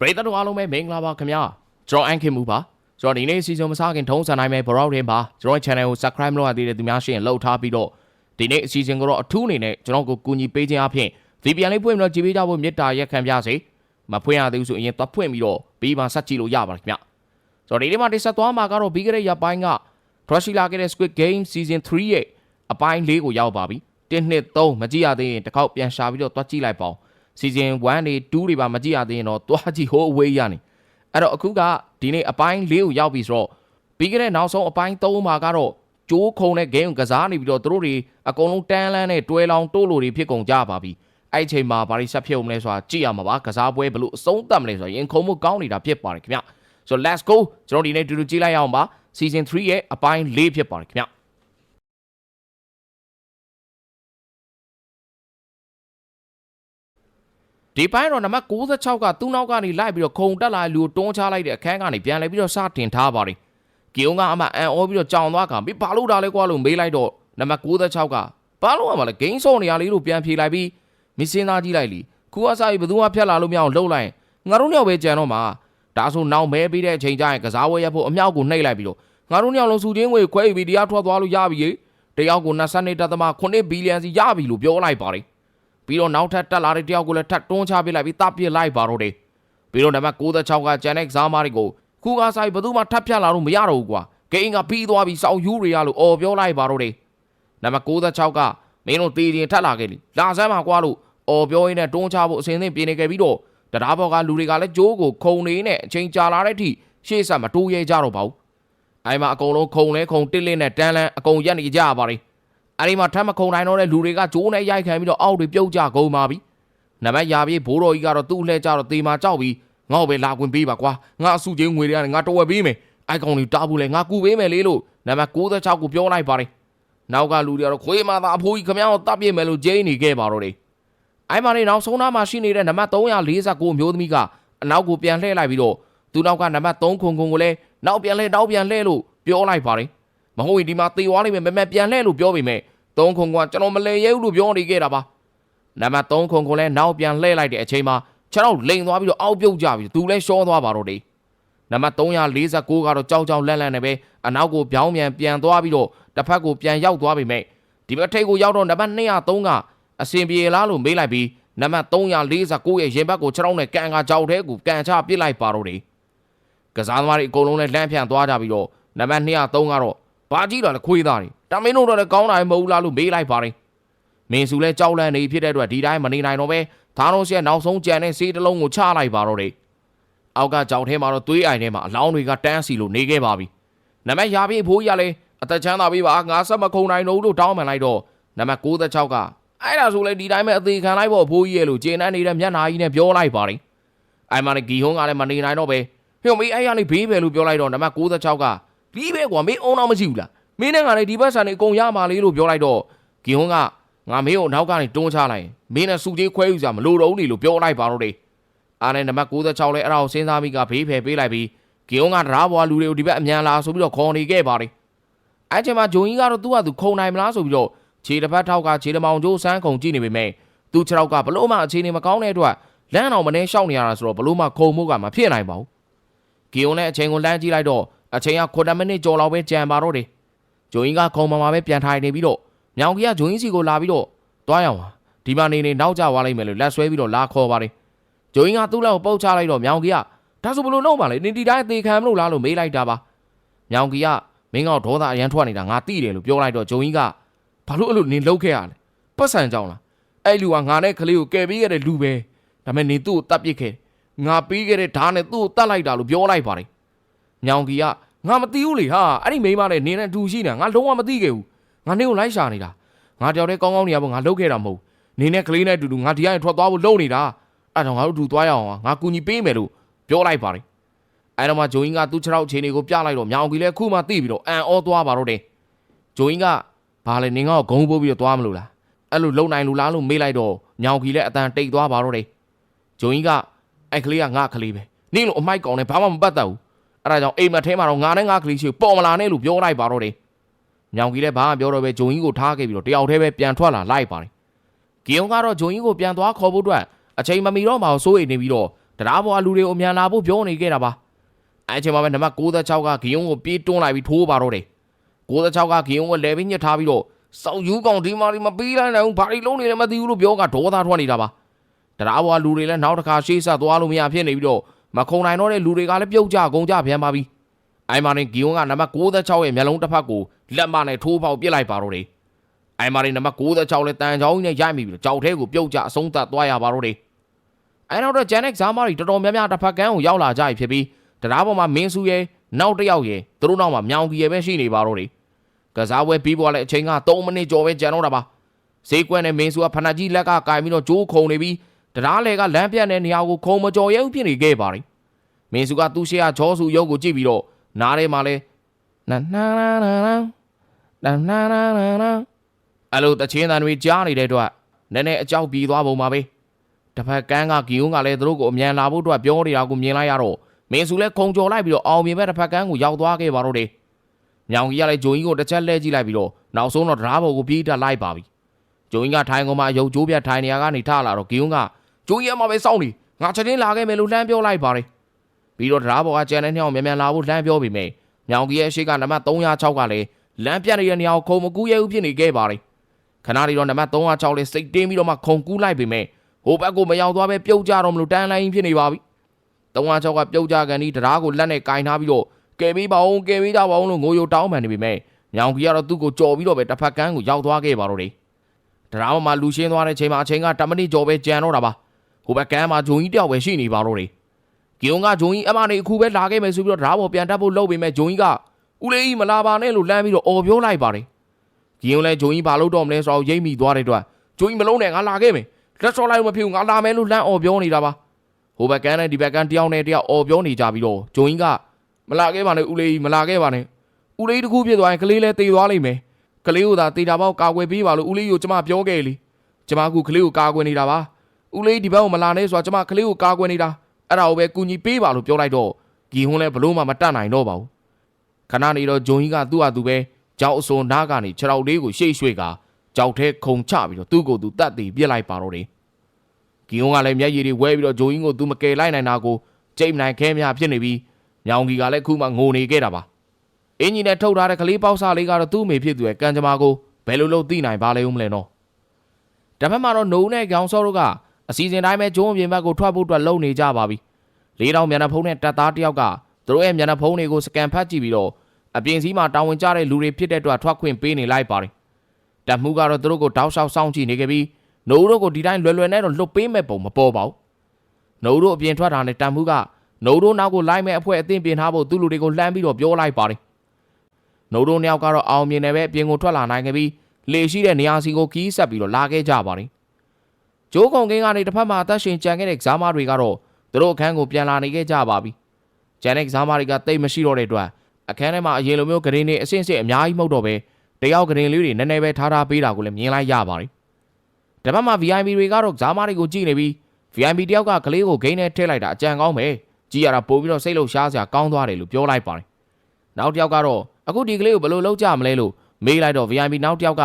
ပရိသတ်တို့အားလုံးပဲမင်္ဂလာပါခင်ဗျာကျွန်တော်အန်ခင်မူပါကျွန်တော်ဒီနေ့စီစဉ်မစားခင်ထုံးစံတိုင်းပဲဘရော့ရင်ပါကျွန်တော် channel ကို subscribe လုပ်ရသေးတဲ့သူများရှိရင်လုပ်ထားပြီးတော့ဒီနေ့အစီအစဉ်ကိုတော့အထူးအနေနဲ့ကျွန်တော်ကိုကူညီပေးခြင်းအပြင် VPN လေးဖွင့်ပြီးတော့ကြည့်ပေးကြဖို့မေတ္တာရက်ခံပြစေမဖွင့်ရသေးဘူးဆိုရင်သွားဖွင့်ပြီးတော့ပြီးမှဆက်ကြည့်လို့ရပါတယ်ခင်ဗျာ ဆိုတော့ဒီနေ့မှာတိဆက်သွားမှာကတော့ပြီးခဲ့တဲ့ရက်ပိုင်းက Crush လာခဲ့တဲ့ Squid Game Season 3ရဲ့အပိုင်း၄ကိုရောက်ပါပြီ1နှစ်3မကြည့်ရသေးရင်တစ်ခေါက်ပြန်ရှာပြီးတော့သွားကြည့်လိုက်ပါဦး season 1တွေ2တွေပါမကြည့်ရသေးရင်တော့တွားကြည့်ဟိုးအဝေးရနေအဲ့တော့အခုကဒီနေ့အပိုင်း၄ကိုရောက်ပြီဆိုတော့ပြီးခဲ့တဲ့နောက်ဆုံးအပိုင်း3မှာကတော့ကျိုးခုံတဲ့ game ကစားနေပြီးတော့သူတို့တွေအကုန်လုံးတန်းလန်းနဲ့တွဲလောင်းတိုးလို့တွေဖြစ်ကုန်ကြပါပြီအဲ့ဒီချိန်မှာဘာတွေဆက်ဖြစ်အောင်လဲဆိုတာကြည့်ရမှာပါကစားပွဲဘလို့အဆုံးသတ်မလဲဆိုတော့ရင်ခုံမှုကောင်းနေတာဖြစ်ပါတယ်ခင်ဗျ ဆိုတော့ let's go ကျွန်တော်ဒီနေ့တူတူကြည့်လိုက်ရအောင်ပါ season 3ရဲ့အပိုင်း၄ဖြစ်ပါတယ်ခင်ဗျဒီပိုင်းတော့နံပါတ်66ကသူ့နောက်ကနေလိုက်ပြီးတော့ခုံတက်လာတဲ့လူကိုတွန်းချလိုက်တဲ့အခန်းကနေပြန်လဲပြီးတော့စတင်ထားပါတယ်။ကီယုံကအမှအန်အောပြီးတော့ကြောင်သွားကမင်းဘာလို့ဒါလဲကွာလို့မေးလိုက်တော့နံပါတ်66ကဘာလို့ရမှာလဲဂိမ်းဆော့နေရလေးလို့ပြန်ဖြေလိုက်ပြီးမင်းစဉ်းစားကြည့်လိုက်လीခုအစားကြီးဘယ်သူမှဖြတ်လာလို့မရအောင်လှုပ်လိုက်ရင်ငါတို့ညောက်ပဲကြံတော့မှာ ဒါဆိုနောက်မဲပေးတဲ့အချိန်ကျရင်ကစားဝဲရဖို့အမြောက်ကိုနှိပ်လိုက်ပြီးတော့ငါတို့ညောက်လုံးစုချင်းငွေခွဲပြီးတရားထွက်သွားလို့ရပြီတယောက်ကို22.8ဘီလီယံစီရပြီလို့ပြောလိုက်ပါတယ်ပြီးတော့နောက်ထပ်တက်လာတဲ့တယောက်ကိုလည်းထပ်တွန်းချပစ်လိုက်ပြီးတပ်ပစ်လိုက်ပါတော့တယ်ပြီးတော့နံပါတ်66ကဂျန်နက်ဇာမာရီကိုခုကဆိုင်ဘယ်သူမှထပ်ဖြတ်လာလို့မရတော့ဘူးကွာဂိမ်းကပြီးသွားပြီးစောက်ယူတွေရလို့អော်ပြောလိုက်ပါတော့တယ်နံပါတ်66ကမင်းတို့တေးရင်ထပ်လာခဲ့လေလာဆမ်းမှာကွာလို့អော်ပြောရင်းနဲ့တွန်းချဖို့အစင်းသင်းပြင်နေခဲ့ပြီးတော့ တရားဘော်ကလူတွေကလည်းဂျိုးကိုခုံနေနဲ့အချိန်ကြာလာတဲ့အထိရှေ့ဆက်မတိုးရဲကြတော့ပါဘူးအဲမှာအကုန်လုံးခုံလဲခုံတစ်လင်းနဲ့တန်းလန်းအကုန်ရက်နေကြရပါလိမ့်အဲ့ဒီမှာထပ်မခုံနိုင်တော့တဲ့လူတွေကဂျိုးနဲ့ရိုက်ခံပြီးတော့အောက်တွေပြုတ်ကြကုန်ပါပြီ။နံပါတ်ရာပြေးဘိုးတော်ကြီးကတော့သူ့လှဲကြတော့တေမာကြောက်ပြီးငါ့ကိုပဲလာခွင့်ပေးပါကွာ။ငါအစုချင်းငွေတွေကနေငါတဝက်ပေးမယ်။အိုက်ကောင်တွေတားဘူးလေငါကူပေးမယ်လေလို့နံပါတ်66ကိုပြောလိုက်ပါတယ်။နောက်ကလူတွေကတော့ခွေးမသားအဖိုးကြီးခမ ्या ကိုတပ်ပြစ်မယ်လို့ဂျိန်းနေခဲ့ပါတော့တယ်။ အဲ့မှာနေနောက်ဆုံးနားမှာရှိနေတဲ့နံပါတ်349မျိုးသမီးကအနောက်ကိုပြန်လှည့်လိုက်ပြီးတော့သူနောက်ကနံပါတ်3ခုံခုံကိုလည်းနောက်ပြန်လှည့်နောက်ပြန်လှည့်လို့ပြောလိုက်ပါတယ်။မဟုတ်ရင်ဒီမှာတေသွားလိမ့်မယ်မမပြန်လှည့်လို့ပြောပေမဲ့3ခုံကကျွန်တော်မလဲရဲဘူးလို့ပြောနေခဲ့တာပါနံပါတ်3ခုံကလည်းနောက်ပြန်လှည့်လိုက်တဲ့အချိန်မှာခြေထောက်လိန်သွားပြီးတော့အောက်ပြုတ်ကြပြီးသူလည်းရှောသွားပါတော့တယ်နံပါတ်349ကတော့ကြောက်ကြောက်လန့်လန့်နေပဲအနောက်ကိုပြောင်းပြန်ပြန်သွားပြီးတော့တစ်ဖက်ကိုပြန်ရောက်သွားပြီမဲ့ဒီဘက်ထိပ်ကိုရောက်တော့နံပါတ်203က အစင်ပြေလားလို့မေးလိုက်ပြီးနံပါတ်349ရဲ့ရင်ဘတ်ကိုခြေထောက်နဲ့ကန်ကကြောက်တဲ့ကိုကန်ချပစ်လိုက်ပါတော့တယ်ကစားသမားတွေအကုန်လုံးလည်းလန့်ဖြန့်သွားကြပြီးတော့နံပါတ်203ကတော့ဘာကြည့်တာလဲခွေးသားတွေတမင်းတို့တော့လည်းကောင်းတာမဟုတ်လားလို့မေးလိုက်ပါတယ်မင်းစုလည်းကြောက်လန့်နေဖြစ်တဲ့အတွက်ဒီတိုင်းမနေနိုင်တော့ပဲသားတော်ရဲ့နောက်ဆုံးကြံတဲ့ဆေးတစ်လုံးကိုချလိုက်ပါတော့တယ်အောက်ကကြောက်ထဲမှာတော့သွေးအိုင်ထဲမှာအလောင်းတွေကတန်းစီလို့နေခဲ့ပါပြီနံပါတ်ရာပြေးဖိုးရလဲအသက်ချမ်းသာပေးပါငါဆက်မခုံနိုင်တော့ဘူးလို့တောင်းပန်လိုက်တော့နံပါတ်66က အဲ့ဒါဆိုလဲဒီတိုင်းပဲအသေးခံလိုက်ဖို့ဘိုးကြီးရဲ့လို့ဂျင်းနှန်းနေတဲ့မျက်နှာကြီးနဲ့ပြောလိုက်ပါတယ်အဲ့မှာလည်းဂီဟုံးကလည်းမနေနိုင်တော့ပဲဟိုမေးအဲ့ရနေဘေးပဲလို့ပြောလိုက်တော့နံပါတ်66ကပြီးပဲကွာမင်းအုံတော့မရှိဘူးလားမင်းနဲ့ငါလည်းဒီဘက်ဆန်နေအကုန်ရမှာလေလို့ပြောလိုက်တော့ဂီဟွန်းကငါမင်းကိုနောက်ကနေတွန်းချလိုက်ရင်မင်းနဲ့စုကြီးခွဲယူစားမလို့တော့ဘူးလေလို့ပြောလိုက်ပါတော့တယ်အားနဲ့နံပါတ်66လဲအဲ့ဒါကိုစဉ်းစားမိကဘေးဖယ်ပေးလိုက်ပြီးဂီဟွန်းကတရားဘွားလူတွေကိုဒီဘက်အမြန်လာဆိုပြီးတော့ခေါ်နေခဲ့ပါတယ်အဲ့ချိန်မှာဂျုံကြီးကတော့သူ့ဟာသူခုံနိုင်မလားဆိုပြီးတော့ ခြေတစ်ဖက်ထောက်ကခြေတမောင်ကျိုးစမ်းခုံကြည့်နေပေမဲ့သူခြေထောက်ကဘလို့မှအခြေအနေမကောင်းတဲ့အတွက်လမ်းအောင်မနေရှောက်နေရတာဆိုတော့ဘလို့မှခုံမှုကမဖြစ်နိုင်ပါဘူးဂီဟွန်းနဲ့အချိန်ကိုလမ်းကြည့်လိုက်တော့အချိန်က9မိနစ်ကျော်လောက်ပဲကြံပါတော့တယ်ဂျိုအင်းကခုံမမှာပဲပြန်ထိုင်နေပြီးတော့မြောင်ကြီးကဂျိုအင်းစီကိုလာပြီးတော့တွားရအောင်ဒီမှာနေနေနောက်ကျသွားလိုက်မယ်လို့လက်ဆွဲပြီးတော့လာခေါ်ပါတယ်ဂျိုအင်းကသူ့လက်ကိုပုတ်ချလိုက်တော့မြောင်ကြီးကဒါဆိုဘလို့弄ပါလဲနေဒီတိုင်းအသေးခံမလို့လားလို့မေးလိုက်တာပါမြောင်ကြီးကမင်းကောင်ဒေါသအရန်ထွက်နေတာငါသိတယ်လို့ပြောလိုက်တော့ဂျိုအင်းက ဘာလို့အဲ့လိုနေလှုပ်ခဲ့ရလဲပတ်စံကြောင်းလားအဲ့လူကငါနဲ့ကလေးကိုကယ်ပေးခဲ့တဲ့လူပဲဒါပေမဲ့နေသူ့ကိုတတ်ပစ်ခဲ့ငါပေးခဲ့တဲ့ဓာတ်နဲ့သူ့ကိုတတ်လိုက်တာလို့ပြောလိုက်ပါတယ်မြောင်ကြီးကငါမသိဘူးလေဟာအဲ့ဒီမိန်းမနဲ့နင်းနဲ့အတူရှိနေတာငါလုံးဝမသိခဲ့ဘူးငါနင်းကိုလိုက်ရှာနေတာငါတယောက်တည်းကောင်းကောင်းနေရဖို့ငါလုပ်ခဲ့တာမဟုတ်နင်းနဲ့ကလေးနဲ့အတူတူငါဒီကနေထွက်သွားဖို့လုပ်နေတာအဲ့တော့ငါတို့အတူသွားရအောင်ငါကူညီပေးမယ်လို့ပြောလိုက်ပါတယ်အဲ့တော့မှဂျိုအင်းကသူ့ခြေထောက်အခြေအနေကိုပြလိုက်တော့မြောင်ကြီးလည်းခုမှသိပြီးတော့အန်အောသွားပါတော့တယ်ဂျိုအင်းက ဘာလဲနင်းကောဂုံပိုးပြီးတော့သွားမလို့လားအဲ့လိုလုံနိုင်လူလားလို့မေးလိုက်တော့မြောင်ကြီးလည်းအတန်တိတ်သွားပါတော့တယ်ဂျိုအင်းကအဲ့ကလေးကငါကလေးပဲနင်းလို့အမိုက်ကောင်နဲ့ဘာမှမပတ်သက်ဘူးအဲ့ဒါကြောင့်အိမ်မက်ထဲမှာတော့ငါနဲ့ငါကလေးရှိပေါ်မလာနဲ့လို့ပြောလိုက်ပါတော့တယ်ညောင်ကြီးလည်းဘာမှပြောတော့ပဲဂျုံကြီးကိုထားခဲ့ပြီးတော့တယောက်တည်းပဲပြန်ထွက်လာလိုက်ပါတယ်ကီယုံကတော့ဂျုံကြီးကိုပြန်သွားခေါ်ဖို့အတွက်အချိန်မမီတော့မှစိုးရိမ်နေပြီးတော့တရားပေါ်အလူတွေကိုအမြန်လာဖို့ပြောနေခဲ့တာပါအဲ့အချိန်မှာပဲနံပါတ်66ကဂီယုံကိုပြေးတွန်းလိုက်ပြီးထိုးပါတော့တယ် 66ကဂီယုံကိုလဲပြီးညှစ်ထားပြီးတော့စောက်ယူကောင်ဒီမာဒီမပြီးလိုက်နိုင်ဘူးဘာလို့လုံးနေလဲမသိဘူးလို့ပြောကဒေါသထွက်နေတာပါတရားဘွားလူတွေလည်းနောက်တစ်ခါရှေ့ဆက်သွားလို့မရဖြစ်နေပြီးတော့မခုံနိုင်တော့တဲ့လူတွေကလည်းပြုတ်ကြကုန်ကြပြန်ပါပြီ။အိုင်မာရင်ဂီယွန်ကနံပါတ်66ရဲ့မျက်လုံးတစ်ဖက်ကိုလက်မနဲ့ထိုးပေါက်ပစ်လိုက်ပါတော့တယ်။အိုင်မာရင်နံပါတ်66လည်းတန်ချောင်းကြီးနဲ့ရိုက်မိပြီးတော့ကြောက်ထဲကိုပြုတ်ကြအဆုံးသတ်သွားရပါတော့တယ်။အဲနောက်တော့ဂျန်နက်ဇာမာရီတော်တော်များများတစ်ဖက်ကန်းကိုရောက်လာကြပြီဖြစ်ပြီးတရားပေါ်မှာမင်းစုရဲ့နောက်တစ်ယောက်ရဲ့သူတို့နောက်မှာမြောင်ကြီးရဲ့ပဲရှိနေပါတော့တယ်။ ကစားပွဲပြီးပေါ်လည်းအချိန်က3မိနစ်ကျော်ပဲကျန်တော့တာပါ။ဈေးကွက်နဲ့မင်းစုကဖဏကြီးလက်ကကင်ပြီးတော့ဂျိုးခုံနေပြီးတရားလေကလမ်းပြတ်တဲ့နေရာကိုခုံမကြော်ရဲဘူးဖြစ်နေခဲ့ပါတယ်။မင်းစုကသူ့ရှေ့ကချောစုရုပ်ကိုကြည့်ပြီးတော့နားထဲမှာလဲနာနာနာနာနာနာနာနာနာအဲ့လိုတချင်းတန်တွေကြားနေတဲ့အတွက်နည်းနည်းအကြောက်ပြေးသွားပုံပါပဲ။တစ်ဖက်ကန်းကဂီယုံကလည်းသူတို့ကိုအမြန်လာဖို့အတွက်ပြောနေတာကိုမြင်လိုက်ရတော့မင်းစုလည်းခုံကြော်လိုက်ပြီးတော့အောင်မြင်မဲ့တစ်ဖက်ကန်းကိုရောက်သွားခဲ့ပါတော့တယ်။ ညောင်ကြီးကလည်းဂျိုကြီးကိုတစ်ချက်လဲကြည့်လိုက်ပြီးတော့နောက်ဆုံးတော့တရားပေါ်ကိုပြေးတက်လိုက်ပါပြီ။ဂျိုကြီးကထိုင်ကုန်မှာရုပ်ကြိုးပြတ်ထိုင်နေရကနေထလာတော့ဂီယုံကကျိုးရဲမှာပဲစောင့်နေငါချက်ချင်းလာခဲ့မယ်လို့လှမ်းပြောလိုက်ပါတယ်ပြီးတော့တရားပေါ်ကကျန်တဲ့နှစ်ယောက်မြန်မြန်လာဖို့လှမ်းပြောပြီးမယ်မြောင်ကြီးရဲ့ရှေ့ကနံပါတ်306ကလည်းလမ်းပြတ်နေတဲ့နေရာကိုခုံမကူးရဲဘူးဖြစ်နေခဲ့ပါတယ်ခဏလေးတော့နံပါတ်306လေးစိတ်တင်းပြီးတော့မှခုံကူးလိုက်ပြီးမယ်ဟိုဘက်ကိုမရောက်သွားပဲပြုတ်ကြတော့မလို့တန်းလိုင်းဖြစ်နေပါပြီ306ကပြုတ်ကြကန်ဒီတရားကိုလက်နဲ့ကင်ထားပြီးတော့ ကယ်ပေးပါအောင်ကယ်ပေးကြပါအောင်လို့ငိုယိုတောင်းပန်နေပြီမယ်မြောင်ကြီးကတော့သူ့ကိုကြော်ပြီးတော့ပဲတစ်ဖက်ကန်းကိုရောက်သွားခဲ့ပါတော့တယ်တရားပေါ်မှာလူရှင်းသွားတဲ့ချိန်မှာအချိန်က10မိနစ်ကျော်ပဲကြံတော့တာပါဟိုဘက်ကမ်းမှာဂျုံကြီးတယောက်ပဲရှိနေပါတော့တယ်။ဂီယုံကဂျုံကြီးအမနေအခုပဲလာခဲ့မယ်ဆိုပြီးတော့ဓာတ်ပေါ်ပြန်တက်ဖို့လုပ်ပေမဲ့ဂျုံကြီးကဦးလေးကြီးမလာပါနဲ့လို့လမ်းပြီးတော့အော်ပြောလိုက်ပါတယ်။ဂီယုံလည်းဂျုံကြီးဘာလို့တော့မလဲဆိုတော့ရိပ်မိသွားတဲ့အတွက်ဂျုံကြီးမလုံးနဲ့ငါလာခဲ့မယ်။လက်စော်လိုက်မဖြစ်ဘူးငါလာမယ်လို့လမ်းအော်ပြောနေတာပါ။ဟိုဘက်ကမ်းနဲ့ဒီဘက်ကမ်းတယောက်နဲ့တယောက်အော်ပြောနေကြပြီးတော့ဂျုံကြီးက မလာခဲ့ပါနဲ့ဦးလေးကြီးမလာခဲ့ပါနဲ့။ဦးလေးတစ်ခုဖြစ်သွားရင်ကလေးလည်းတေသွားလိမ့်မယ်။ကလေးကိုသာတေတာပေါက်ကာကွယ်ပေးပါလို့ဦးလေးကိုကျမပြောခဲ့လေ။ကျမကကလေးကိုကာကွယ်နေတာပါ။ဦးလေးဒီဘက်ကိုမလာနဲ့ဆိုတာကျမကလေးကိုကာကွယ်နေတာအဲ့ဒါကိုပဲကူညီပေးပါလို့ပြောလိုက်တော့ဂီဟွန်းလည်းဘလို့မှမတတ်နိုင်တော့ပါဘူးခဏနေတော့ဂျုံကြီးကသူ့ဟာသူပဲကြောက်အစုံနားကနေခြေထောက်လေးကိုရှေ့ရွှေ့ကကြောက်ထဲခုန်ချပြီးတော့သူ့ကိုယ်သူတတ်တည်ပြစ်လိုက်ပါတော့တယ်ဂီဟွန်းကလည်းမျက်ရည်တွေဝဲပြီးတော့ဂျုံကြီးကိုသူမကယ်လိုက်နိုင်တာကိုကြိတ်နိုင်ခဲများဖြစ်နေပြီး ညောင်ကြီးကလည်းခုမှငိုနေခဲ့တာပါအင်းကြီးနဲ့ထုတ်ထားတဲ့ကလေးပေါက်စားလေးကတော့သူ့အမေဖြစ်သူရဲ့ကံကြမ္မာကိုဘယ်လိုလုပ်သိနိုင်ပါလဲဦးမလဲနော်တစ်ဖက်မှာတော့နိုးနဲ့ကြောင်စောတို့ကအစီအစဉ်တိုင်းပဲကျုံးပြင်ဘက်ကိုထွက်ဖို့အတွက်လုပ်နေကြပါပြီ။လေးတောင်မျက်နှာဖုံးနဲ့တပ်သားတစ်ယောက်ကသူတို့ရဲ့မျက်နှာဖုံးတွေကိုစကန်ဖတ်ကြည့်ပြီးတော့အပြင်စည်းမှာတာဝန်ကျတဲ့လူတွေဖြစ်တဲ့အတွက်ထွက်ခွင့်ပေးနေလိုက်ပါတယ်။တပ်မှုကတော့သူတို့ကိုတောက်လျှောက်စောင့်ကြည့်နေခဲ့ပြီးနိုးတို့ကိုဒီတိုင်းလွယ်လွယ်နဲ့တော့လွတ်ပေးမဲ့ပုံမပေါ်ပါဘူး။နိုးတို့အပြင်ထွက်တာနဲ့တပ်မှုက နိုးတို့နောက်ကိုလိုက်မဲ့အဖွဲအသင့်ပြင်ထားဖို့သူ့လူတွေကိုလှမ်းပြီးတော့ပြောလိုက်ပါတယ်။နိုးတို့နှစ်ယောက်ကတော့အောင်မြင်တယ်ပဲအပြင်ကိုထွက်လာနိုင်ခဲ့ပြီးလေရှိတဲ့နေရာစီကိုခီးဆက်ပြီးတော့လာခဲ့ကြပါတယ်။ကျိုးကုံကင်းကနေတစ်ဖက်မှာအသက်ရှင်ကြံခဲ့တဲ့ကစားမတွေကတော့သူတို့အခန်းကိုပြန်လာနေခဲ့ကြပါပြီ။ကျန်တဲ့ကစားမတွေကတိတ်မရှိတော့တဲ့အတွက်အခန်းထဲမှာအရင်လိုမျိုးဂရင်းတွေအဆင့်ဆင့်အများကြီးမဟုတ်တော့ပဲတယောက်ဂရင်းလေးတွေနည်းနည်းပဲထားထားပေးတာကိုလည်းမြင်လိုက်ရပါတယ်။တစ်ဖက်မှာ VIP တွေကတော့ကစားမတွေကိုကြည့်နေပြီး VIP တယောက်ကကလေးကိုဂိမ်းထဲထည့်လိုက်တာအကြံကောင်းပဲ။ ကြည့်ရတာပို့ပြီးတော့စိတ်လှုပ်ရှားစရာကောင်းသွားတယ်လို့ပြောလိုက်ပါတယ်။နောက်တစ်ယောက်ကတော့အခုဒီကလေးကိုဘယ်လိုလုပ်ကြမလဲလို့မေးလိုက်တော့ VIP နောက်တစ်ယောက်က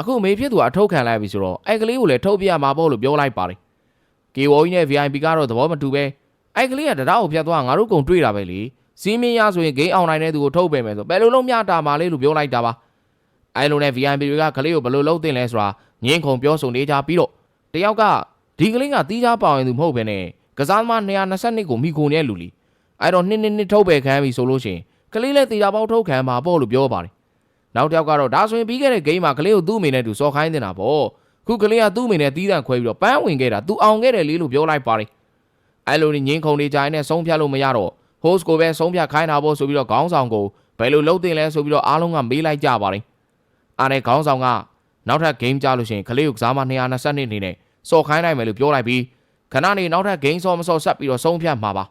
အခုမေးဖြစ်သူကအထုတ်ခံလိုက်ပြီဆိုတော့အဲ့ကလေးကိုလည်းထုတ်ပြရမှာပေါ့လို့ပြောလိုက်ပါတယ်။ KWO ကြီးနဲ့ VIP ကတော့သဘောမတူပဲအဲ့ကလေးကတရားကိုဖျက်သွားငါတို့ကုံတွေ့တာပဲလေစီးမင်းရဆိုရင်ဂိမ်းအောင်နိုင်တဲ့သူကိုထုတ်ပယ်မယ်ဆိုဘယ်လိုလုံးမျှတာမှာလဲလို့ပြောလိုက်တာပါအဲ့လိုနဲ့ VIP တွေကကလေးကိုဘယ်လိုလုပ်တင်လဲဆိုတာငင်းခုန်ပြောဆိုနေကြပြီးတော့တယောက်ကဒီကလေးကတီးခြားပါဝင်သူမဟုတ်ပဲနဲ့ ကစားသမား222ကိုမိခိုနေလူလီအဲ့တော့နှစ်နှစ်နှစ်ထုတ်ပယ်ခံပြီဆိုလို့ရှိရင်ကလေးလည်းတီတာပေါက်ထုတ်ခံမှာပေါ့လို့ပြောပါတယ်နောက်တစ်ယောက်ကတော့ဒါဆိုရင်ပြီးခဲ့တဲ့ဂိမ်းမှာကလေးကိုသူ့အမိနဲ့သူစော်ခိုင်းနေတာပေါ့ခုကလေးကသူ့အမိနဲ့တီးတန့်ခွဲပြီးတော့ပန်းဝင်ခဲ့တာသူအောင်ခဲ့တယ်လေလို့ပြောလိုက်ပါတယ်အဲ့လိုငင်းခုန်နေကြရင်နဲ့ဆုံးဖြတ်လို့မရတော့ host ကိုပဲဆုံးဖြတ်ခိုင်းတာပေါ့ဆိုပြီးတော့ခေါင်းဆောင်ကိုဘယ်လိုလုပ်တင်လဲဆိုပြီးတော့အားလုံးကမေးလိုက်ကြပါတယ်အားနဲ့ခေါင်းဆောင်ကနောက်ထပ် game ကြလို့ရှိရင်ကလေးကိုကစားမ220နှစ်နေနဲ့စော်ခိုင်းနိုင်မယ်လို့ပြောလိုက်ပြီး ခဏနေနောက်ထပ် game စော်မစော်ဆက်ပြီးတော့ဆုံးဖြတ်မှာပါ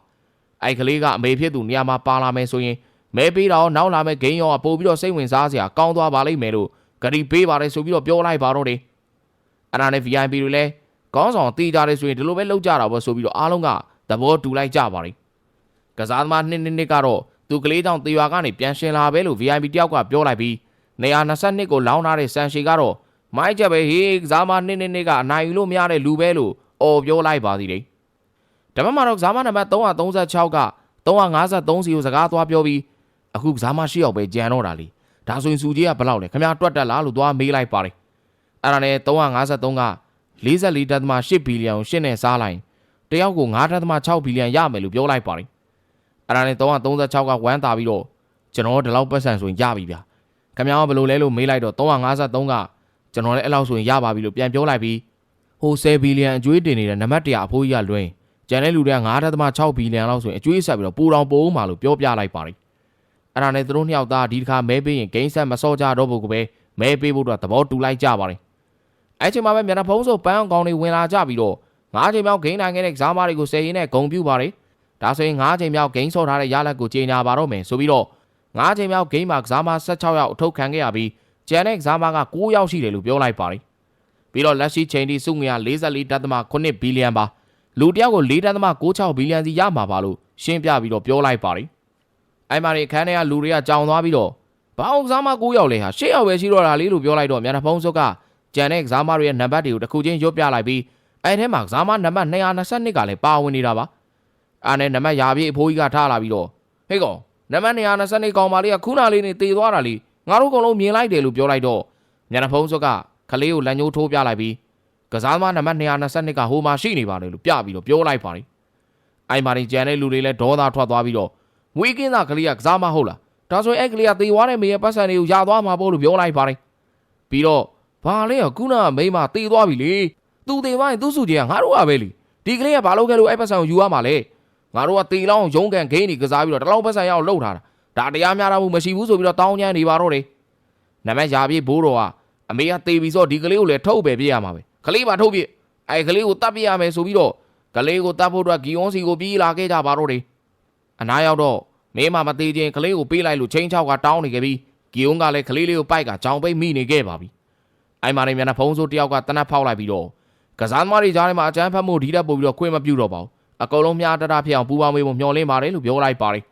အဲ့ကလေးကအမေဖြစ်သူနေရာမှာပါလာမယ်ဆိုရင်မဲပေးတော့နောက်လာမဲ့ဂိမ်းရောပို့ပြီးတော့စိတ်ဝင်စားစရာကောင်းသွားပါလိမ့်မယ်လို့ဂရီပေးပါတယ်ဆိုပြီးတော့ပြောလိုက်ပါတော့တယ်အဲ့ဒါနဲ့ VIP တွေလည်းခေါင်းဆောင်တီးကြတယ်ဆိုရင်ဒီလိုပဲလုပ်ကြတာပေါ့ဆိုပြီးတော့အားလုံးကသဘောတူလိုက်ကြပါလိမ့်ကစားသမားနှစ်နှစ်နှစ်ကတော့သူသူကလေးကြောင့်တေရွာကနေပြန်ရှင်လာပဲလို့ VIP တယောက်ကပြောလိုက်ပြီးနေရာ22ကိုလောင်းထားတဲ့ဆန်ရှီကတော့မိုက်ချက်ပဲဟေးကစားမနှစ်နှစ်နှစ်ကအနိုင်ယူလို့မရတဲ့လူပဲလို့ အော်ပြောလိုက်ပါသေးတယ်။ဒါမှမဟုတ်ကစားမနံပါတ်336က353စီကိုစကားသွားပြောပြီးအခုကစားမရှိအောင်ပဲကြံတော့တာလीဒါဆိုရင်စူကြီးကဘယ်လောက်လဲခင်ဗျားတွက်တက်လားလို့သွားမေးလိုက်ပါတယ်။အဲ့ဒါနဲ့353က44.8ဘီလီယံကိုရှင်းနေစားလိုက်တယောက်ကို9.6ဘီလီယံရမယ်လို့ပြောလိုက်ပါတယ်။အဲ့ဒါနဲ့336ကဝမ်းသာပြီးတော့ကျွန်တော်ဒီလောက်ပတ်စံဆိုရင်ရပြီဗျာ။ခင်ဗျားကဘယ်လိုလဲလို့မေးလိုက်တော့353ကကျွန်တော်လည်းအဲ့လောက်ဆိုရင်ရပါပြီလို့ပြန်ပြောလိုက်ပြီး ဟို10ဘီလီယံအကျွေးတင်နေတဲ့နံပါတ်1အဖိုးကြီးကလွှင်းကျန်တဲ့လူတွေက9.6ဘီလီယံလောက်ဆိုရင်အကျွေးဆက်ပြီးတော့ပူတောင်ပိုးမှလို့ပြောပြလိုက်ပါတယ်။အဲ့ဒါနဲ့သူတို့နှစ်ယောက်သားဒီတစ်ခါမဲပေးရင်ဂိမ်းဆက်မစော့ကြတော့ဘူးကပဲမဲပေးဖို့တော့သဘောတူလိုက်ကြပါတယ်။အဲ့ချိန်မှာပဲမျက်နှာဖုံးဆိုပန်းအောင်ကောင်းတွေဝင်လာကြပြီးတော့ငါးချိန်မြောက်ဂိမ်းနိုင်ခဲ့တဲ့ကစားမတွေကိုဆယ်ရင်နဲ့ဂုံပြူပါတယ်။ဒါဆိုရင်ငါးချိန်မြောက်ဂိမ်းဆော့ထားတဲ့ရလဒ်ကိုကြေညာပါတော့မယ်ဆိုပြီးတော့ငါးချိန်မြောက်ဂိမ်းမှာကစားမ16ယောက်အထုတ်ခံခဲ့ရပြီးကျန်တဲ့ကစားမက9ယောက်ရှိတယ်လို့ပြောလိုက်ပါတယ်။ ပြီးတော့လက်ရှိချိန်ထိစုငွေ44.8ဘီလီယံပါလူတစ်ယောက်ကို4.96ဘီလီယံစီရမှာပါလို့ရှင်းပြပြီးတော့ပြောလိုက်ပါတယ်။အဲ့မှာနေခန်းထဲကလူတွေကကြောင်သွားပြီးတော့ဘာအောင်ကစားမ9ယောက်လဲဟာ10ယောက်ပဲရှိတော့တာလေးလို့ပြောလိုက်တော့မျက်နှာဖုံးစုပ်ကကျန်တဲ့ကစားမတွေရဲ့နံပါတ်တွေကိုတစ်ခုချင်းရွတ်ပြလိုက်ပြီးအဲ့ထဲမှာကစားမနံပါတ်222ကလည်းပါဝင်နေတာပါ။အားနဲ့နံပါတ်ရာပြည့်အဖိုးကြီးကထားလာပြီးတော့ဟေးကောင်နံပါတ်222ကောင်မလေးကခုနလေးနေတေသွားတာလေးငါတို့ကောင်လုံးမြင်လိုက်တယ်လို့ပြောလိုက်တော့ညနေဖုံးစုက ခလေးကိုလမ်းညိုးထိုးပြလိုက်ပြီးကစားသမားနံပါတ်222ကဟိုမှာရှိနေပါတယ်လို့ပြပြီးတော့ပြောလိုက်ပါတယ်အိုင်မာရင်ကျန်တဲ့လူတွေလည်းဒေါသထွက်သွားပြီးတော့မွေးကင်းသားကလေးကကစားမဟုတ်လားဒါဆိုရင်အဲ့ကလေးကတေသွားတဲ့မေရဲ့ပတ်စံတွေကိုရသွားမှာပေါ့လို့ပြောလိုက်ပါတယ်ပြီးတော့ဘာလဲကခုနကမိမတေသွားပြီလေသူတေသွားရင်သူ့စုကြီးကငါတို့ကပဲလေဒီကလေးကဘာလုပ်ခဲ့လို့အဲ့ပတ်စံကိုယူရမှာလဲငါတို့ကတေလောင်းရုံးကန်ဂိမ်းတွေကစားပြီးတော့တလောက်ပတ်စံရအောင်လှုပ်ထားတာဒါတရားများတာမှုမရှိဘူးဆိုပြီးတော့တောင်းကျမ်းနေပါတော့တယ်နမရာပြေးဘိုးတော်က အမေကတေပြီးဆိုဒီကလေးကိုလည်းထုတ်ပဲပြရမှာပဲကလေးပါထုတ်ပြအဲ့ကလေးကိုတတ်ပြရမယ်ဆိုပြီးတော့ကလေးကိုတတ်ဖို့အတွက်ဂီယွန်စီကိုပြေးလာခဲ့ကြပါတော့တယ်အနားရောက်တော့မင်းမမသေးခြင်းကလေးကိုပေးလိုက်လို့ချင်းချောက်ကတောင်းနေခဲ့ပြီးဂီယွန်ကလည်းကလေးလေးကိုပိုက်ကကြောင်ပိတ်မိနေခဲ့ပါပြီအဲ့မှာနေမျက်နှာဖုံးစိုးတယောက်ကတနတ်ဖောက်လိုက်ပြီးတော့ကစားသမားတွေကြားထဲမှာအကျန်းဖတ်မှုဒီတက်ပို့ပြီးတော့ခွင့်မပြုတော့ပါဘူးအကုန်လုံးမြားတတဖြစ်အောင်ပူပေါင်းမေးဖို့မျှော်လင့်ပါတယ်လို့ပြောလိုက်ပါတယ်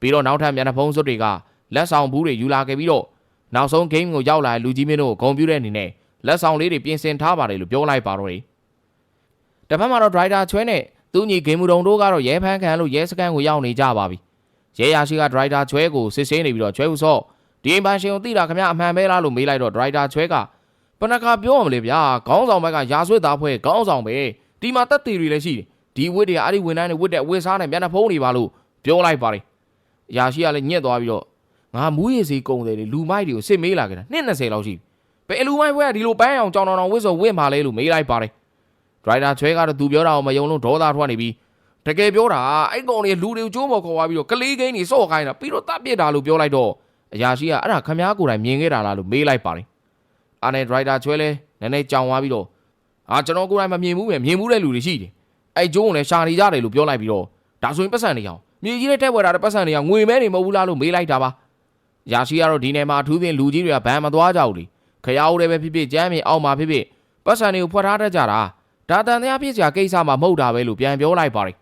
ပြီးတော့နောက်ထပ်မျက်နှာဖုံးစိုးတွေကလက်ဆောင်ဘူးတွေယူလာခဲ့ပြီးတော့ နောက်ဆုံး game ကိုရောက်လာတဲ့လူကြီးမင်းတို့ကိုဂုံပြူတဲ့အနေနဲ့လက်ဆောင်လေးတွေပြင်ဆင်ထားပါတယ်လို့ပြောလိုက်ပါတော့တယ်။တစ်ဖက်မှာတော့ driver ချွဲနဲ့သူညီဂိမ်းမူတုံတို့ကတော့ရဲဖန်းခံလို့ရဲစခန်းကိုရောက်နေကြပါပြီ။ရဲရရှိက driver ချွဲကိုစစ်ဆေးနေပြီးတော့ချွဲဦးစော့ဒီအင်ပန်ရှင်ကိုသိတာခင်ဗျအမှန်ပဲလားလို့မေးလိုက်တော့ driver ချွဲကပနခါပြောရမလဲဗျာခေါင်းဆောင်ဘက်ကရာဆွေးသားဖွဲ့ခေါင်းဆောင်ပဲဒီမှာတက်သေးတွေလည်းရှိတယ်ဒီဝစ်တွေကအဲ့ဒီဝန်ထမ်းတွေဝစ်တဲ့ဝစ်စားနဲ့မျက်နှာဖုံးတွေပါလို့ပြောလိုက်ပါတယ်။ရာရှိကလည်းညက်သွားပြီးတော့ ငါမူးရည်စီကုံတယ်လေလူမိုက်တွေကိုစစ်မေးလာကြတာနှစ်20လောက်ရှိပြီဘယ်လူမိုက်ဘွဲကဒီလိုပန်းအောင်ကြောင်တောင်တောင်ဝစ်ဆိုဝစ်မှာလဲလို့မေးလိုက်ပါတယ်ဒရိုက်တာချွဲကတော့သူပြောတာကိုမယုံလို့ဒေါသထွက်နေပြီးတကယ်ပြောတာအဲ့ကောင်တွေလူတွေကိုကျိုးမော်ခေါ်သွားပြီးတော့ကလေးကိန်းတွေစော့ခိုင်းတာပြီးတော့တပ်ပစ်တာလို့ပြောလိုက်တော့အရာရှိကအဲ့ဒါခမားကိုယ်တိုင်မြင်ခဲ့တာလားလို့မေးလိုက်ပါတယ်အားနဲ့ဒရိုက်တာချွဲလဲနည်းနည်းကြောင်သွားပြီးတော့အာကျွန်တော်ကိုယ်တိုင်မမြင်ဘူးပဲမြင်ဘူးတဲ့လူတွေရှိတယ်အဲ့ကျိုးကိုလည်းရှာနေကြတယ်လို့ပြောလိုက်ပြီးတော့ဒါဆိုရင်ပတ်စံနေအောင်မြေကြီးတဲ့တက်ဝဲတာတဲ့ပတ်စံတွေကငွေမဲနေမဟုတ်ဘူးလားလို့မေးလိုက်တာပါ ရာရှိကတော့ဒီနယ်မှာအထူးဖြင့်လူကြီးတွေကဘန်မသွားကြဘူးလေခရီးဦးတွေပဲဖြစ်ဖြစ်ကျမ်းမြေအောက်မှာဖြစ်ဖြစ်ပတ်စံတွေကိုဖွက်ထားတတ်ကြတာဒါတန်တရားဖြစ်စရာကိစ္စမှမဟုတ်တာပဲလို့ပြန်ပြောလိုက်ပါတယ်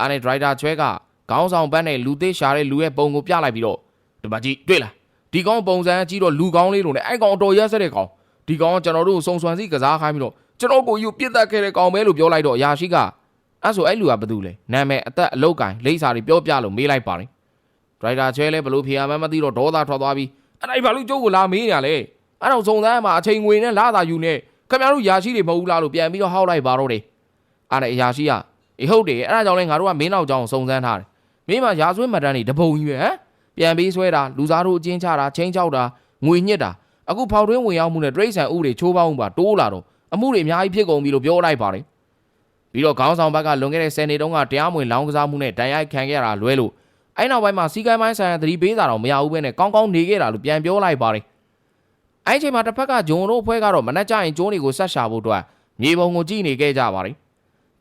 အားနဲ့ဒရိုက်တာချွဲကခေါင်းဆောင်ပန်းနဲ့လူသေးရှာတဲ့လူရဲ့ပုံကိုပြလိုက်ပြီးတော့ဒီမှာကြည့်တွေ့လားဒီကောင်ပုံစံကြည့်တော့လူကောင်းလေးလို့နဲ့အဲ့ကောင်တော်ရက်ဆက်တဲ့ကောင်ဒီကောင်ကျွန်တော်တို့စုံစွမ်းစီကစားခိုင်းပြီးတော့ကျွန်တော်ကိုယူပြစ်တတ်ခဲ့တဲ့ကောင်ပဲလို့ပြောလိုက်တော့အရာရှိကအဲ့ဆိုအဲ့လူကဘာတူလဲနာမည်အသက်အလုတ်ကင်လိမ့်စာတွေပြောပြလို့မေးလိုက်ပါတယ်ဒ ရိုက်တာချဲလဲဘလို့ဖြေရမှန်းမသိတော့ဒေါသထွက်သွားပြီးအဲ့ဒါဘာလို့ကျုပ်ကိုလာမေးနေရလဲအဲ့တော့စုံစမ်းမှာအချိန်ငွေနဲ့လာသာယူနေခင်ဗျားတို့ယာရှိတွေမဟုတ်ဘူးလားလို့ပြန်ပြီးတော့ဟောက်လိုက်ပါတော့တယ်အဲ့ဒါအရာရှိကအေးဟုတ်တယ်အဲ့ဒါကြောင့်လဲငါတို့ကမင်းနောက်ကြောင်စုံစမ်းထားတယ်မင်းမရာဆွဲမှတ်တမ်းတွေတပုံကြီးပဲဟမ်ပြန်ပြီးဆွဲတာလူစားတို့အချင်းချတာချင်းချောက်တာငွေညစ်တာအခုဖောက်တွင်းဝင်ရောက်မှုနဲ့တရိတ်ဆန်ဥတွေချိုးပေါင်းပါတိုးလာတော့အမှုတွေအများကြီးဖြစ်ကုန်ပြီလို့ပြောလိုက်ပါတယ်ပြီးတော့ခေါင်းဆောင်ဘက်ကလွန်ခဲ့တဲ့10နှစ်တုန်းကတရားမဝင်လောင်းကစားမှုနဲ့တန်ရိုက်ခံခဲ့ရတာလွဲလို့ အဲ့နောက်ပိုင်းမှာစီကိုင်းပိုင်းဆိုင်ရာသတိပေးစာတော့မရဘူးပဲနဲ့ကောင်းကောင်းနေခဲ့တာလို့ပြန်ပြောလိုက်ပါတယ်အဲ့ချိန်မှာတစ်ဖက်ကဂျွန်တို့ဖွဲ့ကတော့မနှက်ကြရင်ကျိုးတွေကိုဆက်ရှာဖို့အတွက်မြေပုံကိုကြည့်နေခဲ့ကြပါတယ်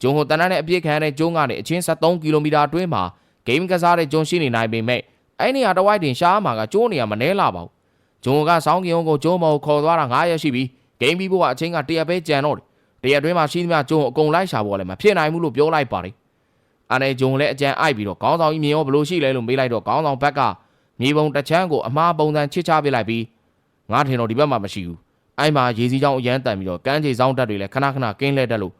ဂျွန်ဟိုတန်းတန်းနဲ့အပြစ်ခံရတဲ့ကျိုးကနေအချင်း73ကီလိုမီတာအတွင်းမှာဂိမ်းကစားတဲ့ဂျွန်ရှိနေနိုင်ပေမဲ့အဲ့နေရာတစ်ဝိုက်တင်ရှားမှာကကျိုးနေရမနှဲလာပါဘူးဂျွန်ကစောင်းကင်ကိုကျိုးမော်ခေါ်သွားတာ9ရက်ရှိပြီဂိမ်းပြီးဖို့ကအချင်းကတရက်ပဲကြံတော့တယ်တရက်တွင်းမှာရှိသမျှကျိုးအကုန်လိုက်ရှာဖို့လည်းမဖြစ်နိုင်ဘူးလို့ပြောလိုက်ပါတယ် အာနေဂျုံလည်းအကြံအိုက်ပြီးတော့ခေါင်းဆောင်ကြီးမြင်ရောဘလို့ရှိလဲလို့မေးလိုက်တော့ခေါင်းဆောင်ဘက်ကမြေပုံတစ်ချမ်းကိုအမားပုံစံချစ်ချပေးလိုက်ပြီးငါထင်တော့ဒီဘက်မှာမရှိဘူးအဲ့မှာရေစီးချောင်းအရန်တန်ပြီးတော့ကမ်းခြေစောင်းတက်တွေလည်းခဏခဏကင်းလဲတက်လို့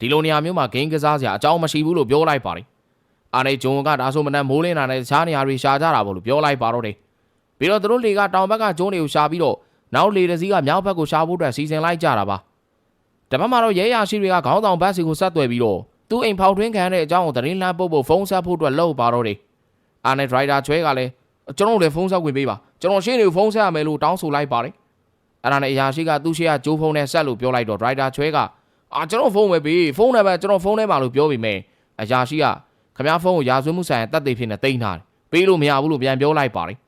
ဒီလိုနေရာမျိုးမှာဂိမ်းကစားစရာအကြောင်းမရှိဘူးလို့ပြောလိုက်ပါတယ်အာနေဂျုံကဒါဆိုမနဲ့မိုးလင်းတာနဲ့တခြားနေရာတွေရှာကြတာပေါ့လို့ပြောလိုက်ပါတော့တယ်ပြီးတော့သူတို့လေကတောင်ဘက်ကကျုံးတွေကိုရှာပြီးတော့နောက်လေတစည်းကမြောက်ဘက်ကိုရှာဖို့အတွက်စီစဉ်လိုက်ကြတာပါတပတ်မှာတော့ရဲရရှိတွေကခေါင်းဆောင်ဘတ်စီကိုဆက်သွယ်ပြီးတော့ သူ့အိမ်ဖောက်ထွင်းခံတဲ့အကြောင်းကိုသတင်းလမ်းပုတ်ဖို့ဖုန်းဆက်ဖို့အတွက်လှုပ်ပါတော့တယ်အာနေဒရိုက်တာချွဲကလည်းကျွန်တော်တို့လည်းဖုန်းဆက်ဝင်ပေးပါကျွန်တော်ရှင်းနေကိုဖုန်းဆက်ရမယ်လို့တောင်းဆိုလိုက်ပါတယ်အဲ့ဒါနဲ့အရာရှိကသူ့ရှေ့ကဂျိုးဖုန်းနဲ့ဆက်လို့ပြောလိုက်တော့ဒရိုက်တာချွဲကအာကျွန်တော်ဖုန်းပဲပေးဖုန်းနံပါတ်ကျွန်တော်ဖုန်းထဲမှာလို့ပြောပြီးမယ်အရာရှိကခမားဖုန်းကိုရာဇဝတ်မှုဆိုင်ရာတပ်သိဖြစ်နေတိန်းထားတယ်ပေးလို့မရဘူးလို့ပြန်ပြောလိုက်ပါတယ်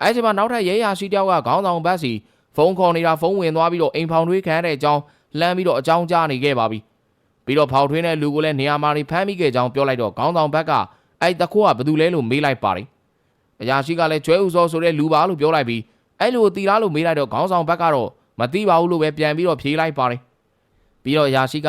အဲ့ဒီမှာနောက်ထပ်ရဲရာရှိတယောက်ကခေါင်းဆောင်ဘတ်စီဖုန်းခေါ်နေတာဖုန်းဝင်သွားပြီးတော့အိမ်ဖောင်ထွေးခံရတဲ့အကြောင်းလှမ်းပြီးတော့အကြောင်းကြားနေခဲ့ပါပြီ ပြီးတော့ဖောင်ထွေးတဲ့လူကိုလည်းနေရာမှာနေဖမ်းမိခဲ့ကြောင်းပြောလိုက်တော့ခေါင်းဆောင်ဘက်ကအဲ့တခိုးကဘယ်သူလဲလို့မေးလိုက်ပါတယ်အရာရှိကလည်းကျွဲဥစောဆိုတဲ့လူပါလို့ပြောလိုက်ပြီးအဲ့လိုတီလားလို့မေးလိုက်တော့ခေါင်းဆောင်ဘက်ကတော့မသိပါဘူးလို့ပဲပြန်ပြီးတော့ဖြေလိုက်ပါတယ်ပြီးတော့အရာရှိက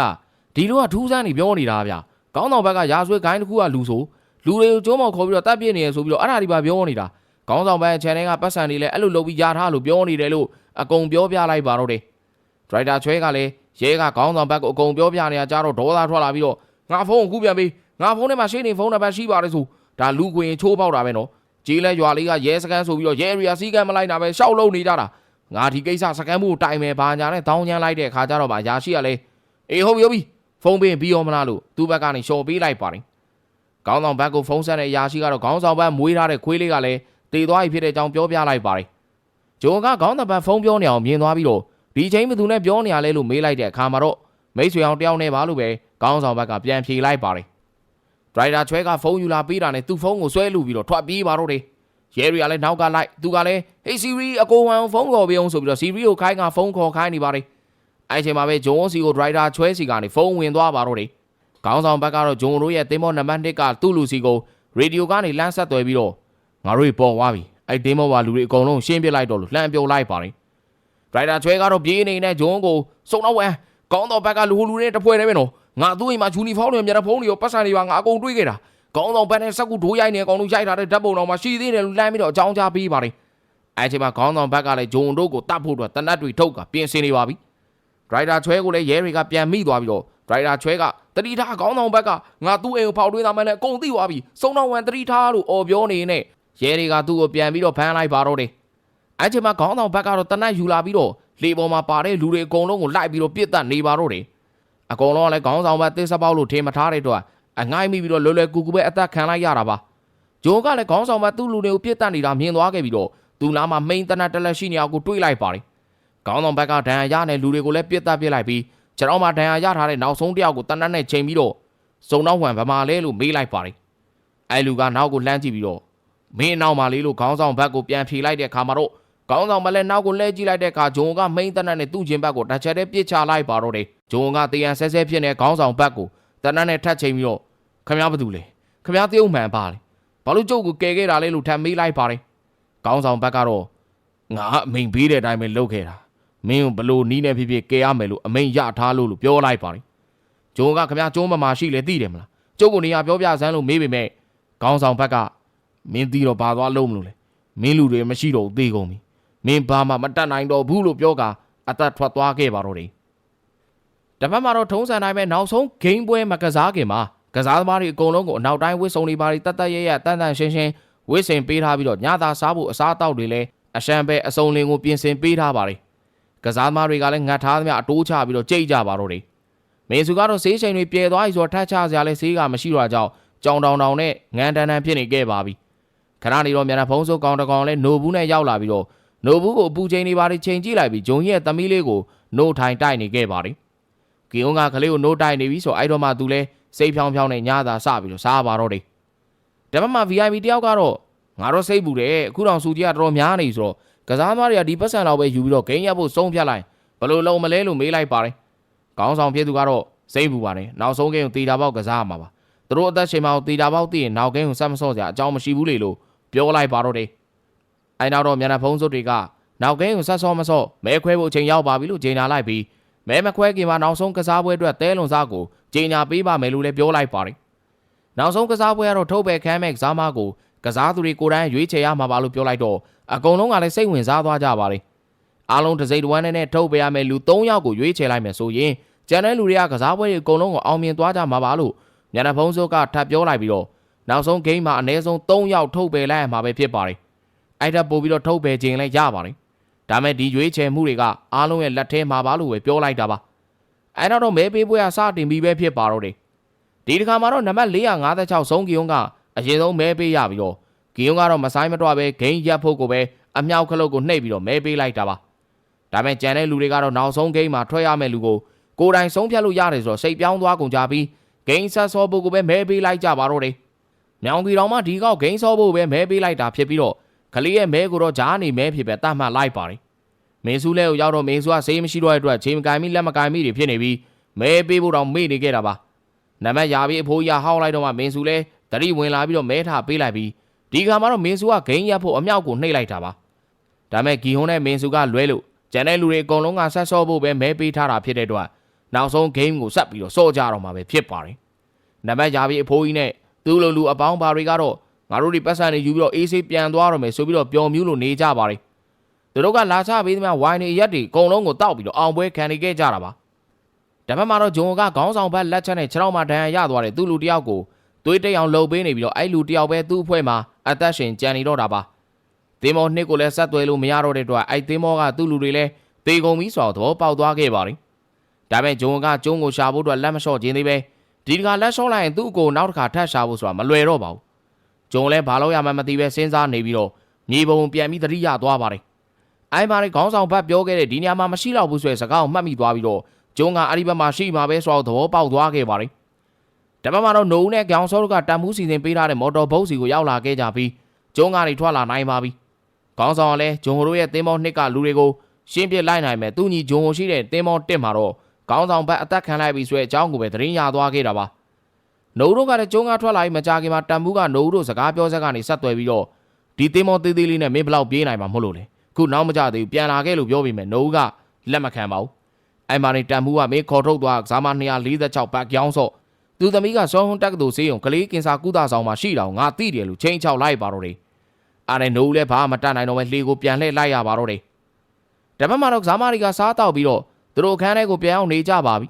ဒီလိုကထူးဆန်းနေပြောနေတာဗျခေါင်းဆောင်ဘက်ကရာဇဝဲခိုင်းတစ်ခုကလူဆိုလူတွေကိုကျုံးမော်ခေါ်ပြီးတော့တပ်ပြစ်နေရဆိုပြီးတော့အဲ့ဒါဒီပါပြောနေတာခေါင်းဆောင်ဘက် channel ကပတ်စံနေလဲအဲ့လိုလုပ်ပြီးယာထားလို့ပြောနေတယ်လို့အကုန်ပြောပြလိုက်ပါတော့တယ်ဒရိုက်တာချွဲကလည်း ရဲကခေါင်းဆောင်ဘက်ကိုအကုန်ပြောပြနေတာကြတော့ဒေါသထွက်လာပြီးတော့ငါဖုန်းကိုခုပြန်ပေးငါဖုန်းထဲမှာရှင်းနေဖုန်းနံပါတ်ရှိပါတယ်ဆိုဒါလူခွင်ချိုးပေါက်တာပဲနော်ကြေးလဲရွာလေးကရဲစကန်ဆိုပြီးတော့ရဲရီယာစီကံမလိုက်တာပဲရှောက်လုံနေကြတာငါဒီကိစ္စစကန်မှုတိုင်မယ်ဘာညာနဲ့တောင်းချမ်းလိုက်တဲ့ခါကျတော့ဗာရာရှိကလည်းအေးဟုတ်ပြီဟုတ်ပြီဖုန်းပေးပြီးရောမလားလို့သူ့ဘက်ကနေရှော်ပေးလိုက်ပါတယ်ခေါင်းဆောင်ဘက်ကိုဖုန်းဆက်တဲ့ရာရှိကတော့ခေါင်းဆောင်ဘက်မွေးထားတဲ့ခွေးလေးကလည်းတည်သွားပြီဖြစ်တဲ့အကြောင်းပြောပြလိုက်ပါတယ်ဂျုံကခေါင်းဆောင်ဘက်ဖုန်းပြောနေအောင်မြင်သွားပြီးတော့ ဒီချိန်ဘယ်သူနဲ့ပြောနေရလဲလို့မေးလိုက်တဲ့အခါမှာတော့မိတ်ဆွေအောင်တယောက်နဲ့ပါလို့ပဲခေါင်းဆောင်ဘက်ကပြန်ဖြေလိုက်ပါတယ်ဒရိုက်တာချွဲကဖုန်းယူလာပေးတာနဲ့သူ့ဖုန်းကိုဆွဲလူပြီးတော့ထွက်ပြေးပါတော့တယ်ရဲရီကလည်းနောက်ကလိုက်သူကလည်း Hey Siri အကိုဝမ်ဖုန်းခေါ်ပေးအောင်ဆိုပြီးတော့ Siri ကိုခိုင်းကဖုန်းခေါ်ခိုင်းနေပါတယ်အဲ့ချိန်မှာပဲဂျုံစီကိုဒရိုက်တာချွဲစီကနေဖုန်းဝင်သွားပါတော့တယ်ခေါင်းဆောင်ဘက်ကတော့ဂျုံတို့ရဲ့တင်မောနံပါတ်1ကသူ့လူစီကိုရေဒီယိုကနေလမ်းဆက်သွယ်ပြီးတော့ငါတို့ပေါ်သွားပြီအဲ့တင်မောပါလူတွေအကုန်လုံးရှင်းပြလိုက်တော့လို့လှမ်းပြောလိုက်ပါတယ် ဒရိုက်တာချွဲကတော့ပြေးနေတဲ့ဂျုံကိုစုံတော့ဝမ်ကောင်းတော့ဘက်ကလူလူတွေတပွဲနေပဲနော်ငါသူ့အိမ်မှာယူနီဖောင်းတွေမြန်တဲ့ဖုန်းတွေရောပတ်စံတွေပါငါအကုန်တွေးခဲ့တာကောင်းတော့ဘက်နဲ့စက်ကူဒိုးရိုက်နေအကောင်တို့ရိုက်ထားတဲ့ဓာတ်ပုံတော်မှာရှိသေးတယ်လို့လှမ်းပြီးတော့အကြောင်းကြားပေးပါတယ်အဲ့ချိန်မှာခေါင်းဆောင်ဘက်ကလည်းဂျုံတို့ကိုတတ်ဖို့အတွက်တနတ်တွေထုတ်ကပြင်ဆင်နေပါပြီဒရိုက်တာချွဲကိုလည်းရဲတွေကပြန်မိသွားပြီးတော့ဒရိုက်တာချွဲကတတိထားခေါင်းဆောင်ဘက်ကငါသူ့အိမ်ကိုဖောက်ထွင်းသားမှလည်းအကုန်သိသွားပြီစုံတော်ဝန်တတိထားလို့អော်ပြောနေနဲ့ရဲတွေကသူ့ကိုပြန်ပြီးတော့ဖမ်းလိုက်ပါတော့တယ် အဲ့ချိန်မှာခေါင်းဆောင်ဘက်ကတော့တနတ်ယူလာပြီးတော့လေပေါ်မှာပါတဲ့လူတွေအကုန်လုံးကိုလိုက်ပြီးတော့ပြစ်တက်နေပါတော့တယ်အကုန်လုံးကလည်းခေါင်းဆောင်ဘက်သစ္စာပေါက်လို့ထင်မထားတဲ့အတွက်အငိုင်းမိပြီးတော့လွယ်လွယ်ကူကူပဲအသက်ခံလိုက်ရတာပါဂျိုးကလည်းခေါင်းဆောင်ဘက်သူ့လူတွေကိုပြစ်တက်နေတာမြင်သွားခဲ့ပြီးတော့သူ့နားမှာမိန်တနတ်တလက်ရှိနေအောင်ကိုတွေးလိုက်ပါတယ်ခေါင်းဆောင်ဘက်ကဒဏ်ရာရတဲ့လူတွေကိုလည်းပြစ်တက်ပြစ်လိုက်ပြီးကျွန်တော်မှဒဏ်ရာရထားတဲ့နောက်ဆုံးတယောက်ကိုတနတ်နဲ့ချိန်ပြီးတော့စုံတော့ဝံဗမာလဲလို့မေးလိုက်ပါတယ်အဲလူကနောက်ကိုလှမ်းကြည့်ပြီးတော့မင်းနောက်မှာလေးလို့ခေါင်းဆောင်ဘက်ကိုပြန်ဖြေလိုက်တဲ့အခါမှာတော့ ခေါင်းဆောင်မလဲနောက်ကိုလှည့်ကြည့်လိုက်တဲ့အခါဂျုံကမိန်တနတ်နဲ့သူ့ကျင်ဘက်ကိုတစ်ချက်တည်းပစ်ချလိုက်ပါတော့တယ်ဂျုံကတရံဆဲဆဲဖြစ်နေခေါင်းဆောင်ဘက်ကိုတနတ်နဲ့ထတ်ချိန်ပြီးတော့ခမရဘာတူလဲခမရတယုံမှန်ပါလေဘာလို့ကျုပ်ကိုကယ်ခဲ့တာလဲလို့ထပ်မေးလိုက်ပါတယ်ခေါင်းဆောင်ဘက်ကတော့ငါအမိန်ပေးတဲ့အတိုင်းပဲလုပ်ခဲ့တာမင်းဘလို့နီးနေဖြစ်ဖြစ်ကယ်ရမယ်လို့အမိန်ရထားလို့လို့ပြောလိုက်ပါတယ်ဂျုံကခမရကျုံးမမရှိလဲသိတယ်မလားကျုပ်ကိုနေရာပြောပြစမ်းလို့မေးပေမဲ့ခေါင်းဆောင်ဘက်ကမင်းတီးတော့ဘာသွားလုံးမလို့လဲမင်းလူတွေမရှိတော့သေးကုန်ပြီ မင်းဘာမှမတတ်နိုင်တော့ဘူးလို့ပြောကအသက်ထွက်သွားခဲ့ပါတော့တယ်တပတ်မှာတော့ထုံးစံတိုင်းပဲနောက်ဆုံးဂိမ်းပွဲမကစားခင်မှာကစားသမားတွေအကုန်လုံးကိုအနောက်တိုင်းဝစ်စုံတွေပါတွေတတ်တတ်ရရတန်တန်ရှင်းရှင်းဝစ်စင်ပေးထားပြီးတော့ညသာစားဖို့အစားအသောက်တွေလည်းအရှမ်းပဲအစုံလင်ကိုပြင်ဆင်ပေးထားပါတယ်ကစားသမားတွေကလည်းငတ်ထားသမျှအတိုးချပြီးတော့ကြိတ်ကြပါတော့တယ်မေစုကတော့ဆေးချိန်တွေပြေသွားပြီဆိုတော့ထတ်ချစရာလည်းဆေးကမရှိတော့ကြောင်းကြောင်တောင်တောင်နဲ့ငန်းတန်တန်ဖြစ်နေခဲ့ပါပြီခဏနေတော့မြန်ဖုံးစုပ်ကောင်တကောင်လည်းနိုဘူးနဲ့ရောက်လာပြီးတော့ နိုဘူးကိုအပူချိန်နေပါတွေချိန်ကြည့်လိုက်ပြီးဂျုံရဲ့သမီးလေးကိုနိုးထိုင်တိုက်နေခဲ့ပါတယ်ကီယွန်ကကလေးကိုနိုးတိုက်နေပြီဆိုအဲ့တော့မှသူလည်းစိတ်ဖြောင်းဖြောင်းနဲ့ညသာစပြီးတော့စားပါတော့တယ်ဒါမှမ VIP တယောက်ကတော့ငါတော့စိတ်ပူတယ်အခုတောင်စူကြီးကတော်တော်များနေဆိုတော့ကစားသမားတွေကဒီပတ်စံလောက်ပဲယူပြီးတော့ဂိမ်းရဖို့ဆုံးဖြတ်လိုက်ဘယ်လိုလုံးမလဲလို့မေးလိုက်ပါတယ်ကောင်းဆောင်ဖြစ်သူကတော့စိတ်ပူပါတယ်နောက်ဆုံးဂိမ်းကိုတီတာပေါက်ကစားရမှာပါသူတို့အသက်ချိန်မှာတီတာပေါက်သိရင်နောက်ဂိမ်းကိုဆက်မစော့စရာအကြောင်းမရှိဘူးလေလို့ပြောလိုက်ပါတော့တယ် အဲနောက်တော့မြန်ဖုံးစုပ်တွေကနောက်ဂိမ်းကိုဆက်စော့မစော့မဲခွဲဖို့အချိန်ရောက်ပါပြီလို့ကြေညာလိုက်ပြီးမဲမခွဲခင်မှာနောက်ဆုံးကစားပွဲအတွက်တဲလွန်စားကိုကြေညာပေးပါမယ်လို့လည်းပြောလိုက်ပါတယ်နောက်ဆုံးကစားပွဲကတော့ထုတ်ပယ်ခမ်းမဲ့ကစားမကိုကစားသူတွေကိုယ်တိုင်ရွေးချယ်ရမှာပါလို့ပြောလိုက်တော့အကုန်လုံးကလည်းစိတ်ဝင်စားသွားကြပါတယ်အားလုံးတစ်စိတ်တစ်ဝမ်းနဲ့ထုတ်ပယ်ရမယ်လူ၃ယောက်ကိုရွေးချယ်လိုက်မယ်ဆိုရင်ကျန်တဲ့လူတွေကကစားပွဲတွေအကုန်လုံးကိုအောင်မြင်သွားကြမှာပါလို့ညနေဖုံးစုကထပ်ပြောလိုက်ပြီးတော့နောက်ဆုံးဂိမ်းမှာအနည်းဆုံး၃ယောက်ထုတ်ပယ်လိုက်ရမှာပဲဖြစ်ပါတယ် အဲ့ဒါပို့ပြီးတော့ထုတ်ပယ်ခြင်းလည်းရပါတယ်ဒါမဲ့ဒီရွေးချယ်မှုတွေကအားလုံးရဲ့လက်ထဲမှာပါလို့ပဲပြောလိုက်တာပါအဲ့တော့မဲပေးပွဲကစတင်ပြီးပဲဖြစ်ပါတော့တယ်ဒီတစ်ခါမှာတော့နံပါတ်456ဆုံးကီယွန်းကအရင်ဆုံးမဲပေးရပြီးတော့ကီယွန်းကတော့မဆိုင်မတော့ပဲဂိမ်းရက်ဖို့ကိုပဲအမြောက်ခလုတ်ကိုနှိပ်ပြီးတော့မဲပေးလိုက်တာပါဒါပေမဲ့ကြံတဲ့လူတွေကတော့နောက်ဆုံးဂိမ်းမှာထွက်ရမယ့်လူကိုကိုယ်တိုင်ဆုံးဖြတ်လို့ရတယ်ဆိုတော့စိတ်ပြောင်းသွားကုန်ကြပြီးဂိမ်းဆက်ဆောဖို့ကိုပဲမဲပေးလိုက်ကြပါတော့တယ်မြောင်ပြည်တော်မှာဒီကောက်ဂိမ်းဆောဖို့ပဲမဲပေးလိုက်တာဖြစ်ပြီးတော့ ကလေးရဲ့မဲကိုတော့ဂျားနေမဲဖြစ်ပဲတတ်မှတ်လိုက်ပါတယ်မင်းစုလဲကိုရောက်တော့မင်းစုကဆေးမရှိတော့တဲ့အတွက်ချိန်မကင်မိလက်မကင်မိတွေဖြစ်နေပြီးမဲပေးဖို့တော့မေ့နေခဲ့တာပါနံပါတ်ရာပြီးအဖိုးကြီးဟောက်လိုက်တော့မှမင်းစုလဲတတိဝင်လာပြီးတော့မဲထားပေးလိုက်ပြီးဒီခါမှာတော့မင်းစုကဂိမ်းရက်ဖို့အမြောက်ကိုနှိပ်လိုက်တာပါဒါမဲ့ဂီဟွန်းနဲ့မင်းစုကလွဲလို့ကျန်တဲ့လူတွေအကုန်လုံးကဆက်ဆော့ဖို့ပဲမဲပေးထားတာဖြစ်တဲ့အတွက်နောက်ဆုံးဂိမ်းကိုဆက်ပြီးတော့စော့ကြတော့မှာပဲဖြစ်ပါတယ်နံပါတ်ရာပြီးအဖိုးကြီးနဲ့သူ့လိုလူအပေါင်းပါတွေကတော့ ငါတို့ဒီပတ်စံတွေယူပြီးတော့အေးဆေးပြန်သွားတော့မယ်ဆိုပြီးတော့ပျော်မြူးလို့နေကြပါတယ်သူတို့ကလာချပေးသမျှဝိုင်းနေရက်တွေအကုန်လုံးကိုတောက်ပြီးတော့အောင်ပွဲခံနေခဲ့ကြတာပါတပတ်မှာတော့ဂျုံကခေါင်းဆောင်ဘက်လက်ချက်နဲ့ခြေထောက်မှာဒဏ်ရာရသွားတဲ့သူ့လူတစ်ယောက်ကိုသွေးတိတ်အောင်လှုပ်ပေးနေပြီးတော့အဲ့လူတစ်ယောက်ပဲသူ့အဖွဲ့မှာအသက်ရှင်ကြံနေတော့တာပါသင်းမောနှစ်ကိုလည်းဆက်သွဲလို့မရတော့တဲ့အတွက်အဲ့သင်းမောကသူ့လူတွေလည်းတေကုန်ပြီးဆိုတော့သဘောပေါက်သွားခဲ့ပါတယ်ဒါပေမဲ့ဂျုံကကျုံးကိုရှာဖို့အတွက်လက်မလျှော့ခြင်းသေးပဲဒီတခါလက်လျှော့လိုက်ရင်သူ့ကိုနောက်တစ်ခါထပ်ရှာဖို့ဆိုတာမလွယ်တော့ပါဘူး ဂျုံလည်းဘာလို့ရမှမသိပဲစဉ်းစားနေပြီးတော့မြေပုံပြန်ပြီးသတိရသွားပါတယ်အိုင်ပါရီခေါင်းဆောင်ဘက်ပြောခဲ့တဲ့ဒီနေရာမှာမရှိတော့ဘူးဆိုတဲ့စကားကိုမှတ်မိသွားပြီးတော့ကျုံးကအဲ့ဒီဘက်မှာရှိမှာပဲဆိုတော့သဘောပေါက်သွားခဲ့ပါတယ်။တပတ်မှာတော့နိုးနဲ့ကြောင်စောတို့ကတန်မှုစီစဉ်ပေးထားတဲ့မော်တော်ဘုတ်စီကိုရောက်လာခဲ့ကြပြီးကျုံးကနေထွက်လာနိုင်ပါပြီ။ခေါင်းဆောင်ကလည်းဂျွန်ဟိုတို့ရဲ့တင်းမောနှစ်ကလူတွေကိုရှင်းပြလိုက်နိုင်မယ်သူညီဂျွန်ဟိုရှိတဲ့တင်းမောတစ်မှာတော့ခေါင်းဆောင်ဘက်အသက်ခံလိုက်ပြီးဆိုတဲ့အကြောင်းကိုပဲသတင်းရသွားခဲ့တာပါ။ နိုးတို့ကလည်းကျုံးကထွက်လာပြီးမကြခင်မှာတန်မှုကနိုးတို့စကားပြောဆက်ကနေဆက်သွယ်ပြီးတော့ဒီတင်းမောသေးသေးလေးနဲ့မင်းဘလောက်ပြေးနိုင်မှာမဟုတ်လို့လေ။ခုနောက်မကြသေးဘူးပြန်လာခဲ့လို့ပြောပြီးမယ်နိုးကလက်မခံပါဘူး။အဲ့မာနေတန်မှုကမင်းခေါ်ထုတ်သွားကစားမ246ဘတ်ကြောင်းစော့သူသမီးကစောဟုံးတက်ကတူစေးုံကလေးကင်စာကုသဆောင်မှာရှိတာကိုငါသိတယ်လို့ချင်းချောက်လိုက်ပါတော့တယ်အားနဲ့နိုးလည်းဘာမှမတတ်နိုင်တော့ပဲလှေကိုပြန်လှည့်လိုက်ရပါတော့တယ်တပတ်မှာတော့ကစားမတွေကစားတောက်ပြီးတော့သူတို့အခန်းထဲကိုပြန်အောင်နေကြပါပြီ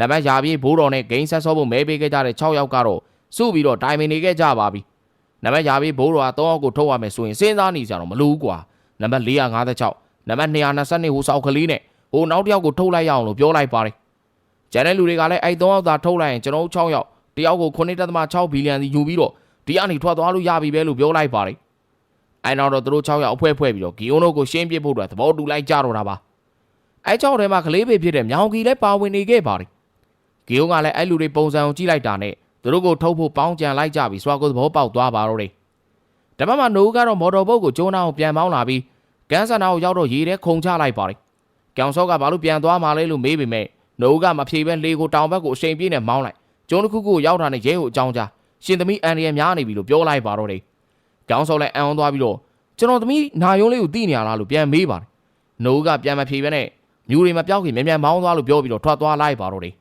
နံပါတ်ရာပြေးဘိုးတော်နဲ့ဂိမ်းဆက်ဆော့ဖို့မဲပေးခဲ့ကြတဲ့6ယောက်ကတော့စုပြီးတော့တိုင်ပင်နေခဲ့ကြပါပြီနံပါတ်ရာပြေးဘိုးတော်က3ယောက်ကိုထုတ်ရမယ်ဆိုရင်စဉ်းစားနေကြတော့မလို့ကွာနံပါတ်456နံပါတ်222ဟိုစောက်ကလေးနဲ့ဟိုနောက်တစ်ယောက်ကိုထုတ်လိုက်ရအောင်လို့ပြောလိုက်ပါတယ်။ကျန်တဲ့လူတွေကလည်းအဲ့၃ယောက်သာထုတ်လိုက်ရင်ကျွန်တော်တို့6ယောက်တယောက်ကို9.6ဘီလီယံစီယူပြီးတော့ဒီကနေထွက်သွားလို့ရပြီပဲလို့ပြောလိုက်ပါတယ်။အဲ့နောက်တော့သူတို့6ယောက်အဖွဲဖွဲပြီးတော့ဂီယွန်တို့ကိုရှင်းပြဖို့အတွက်သဘောတူလိုက်ကြတော့တာပါ။အဲ့ကြောင့်ထဲမှာကလေးပေဖြစ်တဲ့မြောင်ကီလည်းပါဝင်နေခဲ့ပါတယ်။ ဂီယွန်ကလည်းအဲ့လူတွေပုံစံကိုကြည့်လိုက်တာနဲ့သူတို့ကိုထုတ်ဖို့ပေါင်းကြံလိုက်ကြပြီးစွာကိုသဘောပေါက်သွားပါတော့တယ်။ဒါမှမဟုတ်နိုးကတော့မော်တော်ဘုတ်ကိုကျိုးနာအောင်ပြန်မောင်းလာပြီးကန်ဆန်နာကိုရောက်တော့ရေထဲခုန်ချလိုက်ပါတယ်။ကြောင်စောကဘာလို့ပြန်သွားမှာလဲလို့မေးပေမဲ့နိုးကမဖြေပဲလေကိုတောင်ဘက်ကိုအချိန်ပြည့်နဲ့မောင်းလိုက်ကျုံးတစ်ခုခုကိုရောက်တာနဲ့ရဲကိုအကြောင်းကြားရှင်သမီးအန်ရီယများနေပြီလို့ပြောလိုက်ပါတော့တယ်ကြောင်စောလည်းအံအောင်သွားပြီးတော့ကျွန်တော်သမီးနာယုံလေးကိုတိနေရလားလို့ပြန်မေးပါတယ်နိုးကပြန်မဖြေပဲနဲ့မြူတွေမပြောက်ခင်မြန်မြန်မောင်းသွားလို့ပြောပြီးတော့ထွက်သွားလိုက်ပါတော့တယ်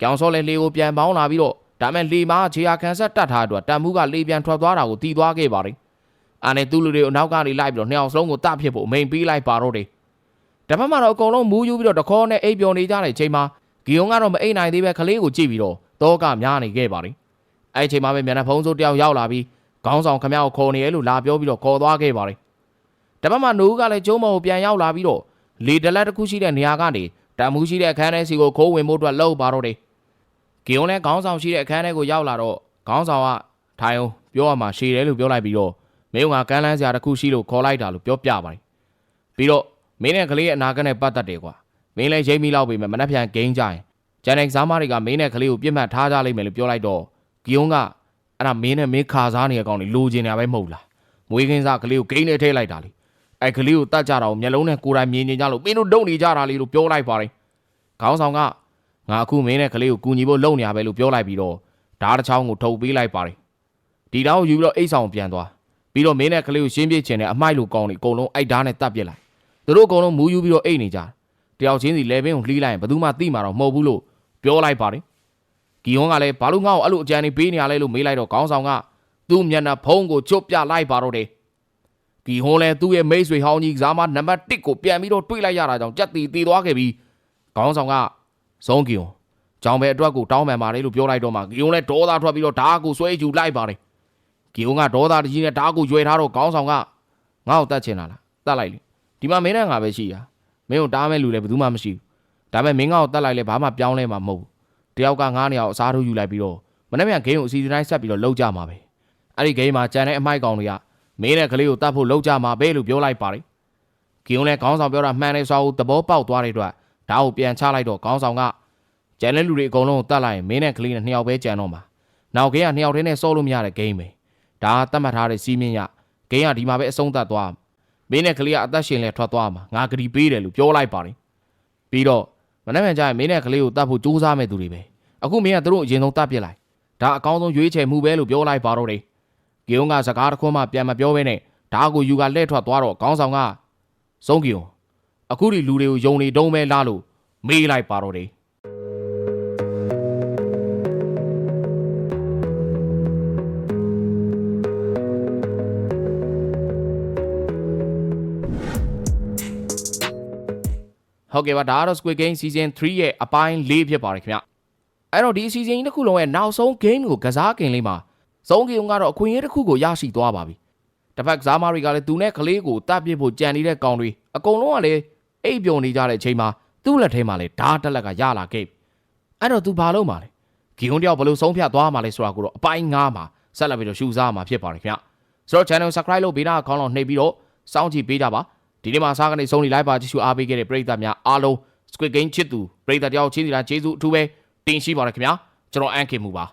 ကြောင်စောလည်းလေကိုပြန်မောင်းလာပြီးတော့ဒါမဲ့လေမားခြေရာခံဆက်တတ်ထားတဲ့အတွက်တန်မှုကလေပြန်ထွက်သွားတာကိုတီးသွားခဲ့ပါတယ်အာနဲ့သူ့လူတွေကိုအနောက်ကနေလိုက်ပြီးတော့နှစ်အောင်စလုံးကိုတတ်ဖြစ်ဖို့အမိန်ပေးလိုက်ပါတော့တယ်တပတ်မှာတော့အကုန်လုံးမူးယူပြီးတော့တခေါနဲ့အိပ်ပျော်နေကြတဲ့အချိန်မှာဂီယုံကတော့မအိပ်နိုင်သေးပဲကလေးကိုကြည့်ပြီးတော့တောကများနေခဲ့ပါလိမ့်အဲ့ဒီအချိန်မှာပဲမျက်နှာဖုံးစိုးတယောက်ရောက်လာပြီးခေါင်းဆောင်ခမရကိုခေါ်နေရလို့လာပြောပြီးတော့ခေါ်သွားခဲ့ပါလိမ့်တပတ်မှာနိုးကလည်းကျုံးမော်ကိုပြန်ရောက်လာပြီးတော့လေတလက်တစ်ခုရှိတဲ့နေရာကနေတံမှုရှိတဲ့အခန်းထဲစီကိုခိုးဝင်ဖို့အတွက်လှုပ်ပါတော့တယ် ဂီယုံလည်းခေါင်းဆောင်ရှိတဲ့အခန်းထဲကိုရောက်လာတော့ခေါင်းဆောင်ကထိုင်အောင်ပြောရမှာရှည်တယ်လို့ပြောလိုက်ပြီးတော့မင်းကကန်းလန်းစရာတစ်ခုရှိလို့ခေါ်လိုက်တာလို့ပြောပြပါတယ်ပြီးတော့မင်းနဲ့ကလေးရဲ့အနာဂတ်နဲ့ပတ်သက်တယ်ကွာမင်းလည်းရိပ်မိလောက်ပြီမဲ့မနှက်ပြန်ဂိမ်းကြရင်ကျန်တဲ့ကစားမတွေကမင်းနဲ့ကလေးကိုပြစ်မှတ်ထားကြလိမ့်မယ်လို့ပြောလိုက်တော့ဂီယုံကအဲ့ဒါမင်းနဲ့မင်းခါစားနေတဲ့အကောင်တွေလိုချင်နေတာပဲမဟုတ်လားမွေးကင်းစားကလေးကိုဂိမ်းနဲ့ထည့်လိုက်တာလေအဲ့ကလေးကိုတတ်ကြတာကိုမျက်လုံးနဲ့ကိုယ်တိုင်မြင်နေကြလို့မင်းတို့ဒုံနေကြတာလေလို့ပြောလိုက်ပါတယ်ခေါင်းဆောင်က ငါအခုမင်းနဲ့ကလေးကိုကူညီဖို့လုပ်နေရပဲလို့ပြောလိုက်ပြီးတော့ဓာတ်တစ်ချောင်းကိုထုတ်ပေးလိုက်ပါတယ်ဒီတောင်ကိုယူပြီးတော့အိတ်ဆောင်ပြန်သွားပြီးတော့မင်းနဲ့ကလေးကိုရှင်းပြချင်တဲ့အမိုက်လိုကောင်းနေအကုန်လုံးအိုက်ဓာတ်နဲ့တတ်ပစ်လိုက်သူတို့အကုန်လုံးမူးယူပြီးတော့အိတ်နေကြတယ်တယောက်ချင်းစီလဲဘင်းကိုလှီးလိုက်ရင်ဘယ်သူမှသိမှာတော့မဟုတ်ဘူးလို့ပြောလိုက်ပါတယ်ကီယွန်ကလည်းဘာလို့ငါ့ကိုအဲ့လိုအကြံနေပေးနေရလဲလို့မေးလိုက်တော့ခေါင်းဆောင်ကသူ့မျက်နှာဖုံးကိုချွတ်ပြလိုက်ပါတော့တယ်ကီဟွန်လည်းသူ့ရဲ့မိတ်ဆွေဟောင်းကြီးကစားမနံပါတ်1ကိုပြန်ပြီးတော့တွေးလိုက်ရတာကြောင့်ကြက်တီတီသွားခဲ့ပြီးခေါင်းဆောင်က ဆုံးကီယွန်ကြောင်ပဲအတွက်ကိုတောင်းပန်ပါတယ်လို့ပြောလိုက်တော့မှကီယွန်လည်းဒေါသထွက်ပြီးတော့ဓာတ်ကိုဆွဲယူလိုက်ပါတယ်ကီယွန်ကဒေါသတကြီးနဲ့ဓာတ်ကိုရွယ်ထားတော့ခေါင်းဆောင်ကငါ့ကိုတတ်ချင်တာလားတတ်လိုက်လေဒီမှာမင်းနဲ့ငါပဲရှိရမင်းကိုတားမဲ့လူလည်းဘယ်သူမှမရှိဘူးဒါပေမဲ့မင်းငါ့ကိုတတ်လိုက်လဲဘာမှပြောင်းလဲမှာမဟုတ်ဘူးတယောက်ကငါးနေရာကိုအစားထိုးယူလိုက်ပြီးတော့မနေ့ကဂိမ်းကိုအစီအစဉ်တိုင်းဆက်ပြီးတော့လှုပ်ကြမှာပဲအဲ့ဒီဂိမ်းမှာကြံတဲ့အမိုက်ကောင်တွေကမင်းနဲ့ကလေးကိုတတ်ဖို့လှုပ်ကြမှာပဲလို့ပြောလိုက်ပါတယ်ကီယွန်လည်းခေါင်းဆောင်ပြောတာမှန်တယ်ဆိုတော့သဘောပေါက်သွားတဲ့အတွက် ဓာတ်ကိုပြန်ချလိုက်တော့ခေါင်းဆောင်ကကျန်တဲ့လူတွေအကုန်လုံးကိုတတ်လိုက်ရင်မင်းနဲ့ကလေးနဲ့နှစ်ယောက်ပဲကြံတော့မှာနောက်ဂိမ်းကနှစ်ယောက်တည်းနဲ့ဆော့လို့မရတဲ့ဂိမ်းပဲဒါကတတ်မှတ်ထားတဲ့စီးမင်းရဂိမ်းကဒီမှာပဲအဆုံးသတ်သွားမင်းနဲ့ကလေးကအသက်ရှင်လဲထွက်သွားမှာငါဂရီပေးတယ်လို့ပြောလိုက်ပါတယ်ပြီးတော့မနေ့ကကြာရင်မင်းနဲ့ကလေးကိုတတ်ဖို့ကြိုးစားမဲ့သူတွေပဲအခုမင်းကသူတို့အရင်ဆုံးတတ်ပြစ်လိုက်ဒါအကောင်းဆုံးရွေးချယ်မှုပဲလို့ပြောလိုက်ပါတော့တယ်ဂီယုံကစကားတစ်ခွန်းမှပြန်မပြောဘဲနဲ့ဒါကိုယူကလှည့်ထွက်သွားတော့ခေါင်းဆောင်ကဆုံးဂီယုံ အခုဒီလူတွေကိုယုံနေတုံးပဲလားလို့မေးလိုက်ပါတော့တယ်ဟုတ်ကဲ့ပါဒါကတော့ Squid Game Season 3ရဲ့အပိုင်း၄ဖြစ်ပါတယ်ခင်ဗျအဲ့တော့ဒီ season ကြီးတစ်ခုလုံးရဲ့နောက်ဆုံး game ကိုကစားခင်လေးမှာစုံးကင်ကတော့အခွင့်အရေးတစ်ခုကိုရရှိသွားပါပြီတစ်ဖက်ကစားမတွေကလည်းသူနဲ့ကလေးကိုတတ်ပြစ်ဖို့ကြံနေတဲ့ကောင်တွေအကုန်လုံးကလည်း အိပ်ပျော်နေကြတဲ့အချိန်မှာသူ့လက်ထဲမှာလည်းဓာတ်တက်လက်ကရလာခဲ့ပြီအဲ့တော့သူဘာလုပ်မှာလဲဂီယွန်တယောက်ဘယ်လိုဆုံးဖြတ်သွားမှာလဲဆိုတာကိုတော့အပိုင်း9မှာဆက်လက်ပြီးတော့ရှုစားမှာဖြစ်ပါတယ်ခင်ဗျဆိုတော့ channel subscribe လုပ်ပေးတာအကောင်းလောက်နှိပ်ပြီးတော့စောင့်ကြည့်ပေးကြပါဒီနေ့မှာစားကနေဆုံးနေလိုက်ပါကြည့်ရှုအားပေးခဲ့တဲ့ပရိသတ်များအားလုံး Squid Game ချစ်သူပရိသတ်တယောက်ချင်းစီလားကျေးဇူးအထူးပဲတင်ရှိပါတယ်ခင်ဗျာကျွန်တော်အန်ခင်မူပါ